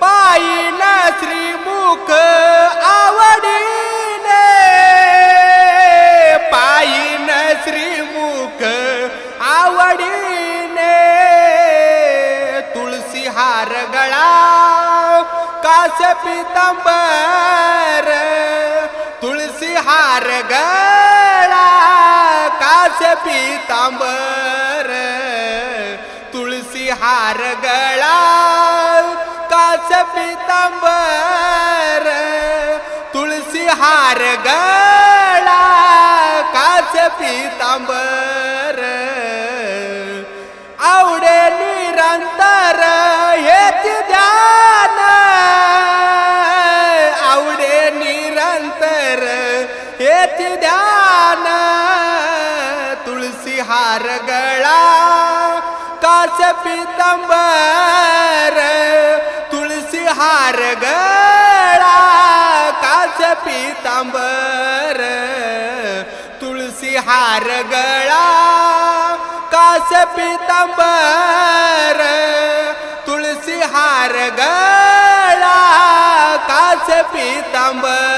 पायीन श्रीमुख आवडीने. पायीन श्रीमुख आवडीने. तुळशी हार गळा कास पितांबर. तुळशी हार गळा कास पितांबर. हार गळा कास पितांबर तुळशी हार गळा कास पितांबर. आवडे निरंतर हेच ध्यान आवडे निरंतर हेच ध्यान तुळशी हार गळा कास पितांबर तुळशी हार गळा कास पितांबर तुळशी हार गळा कास पितांबर तुळशी हार गळा कास पितांबर.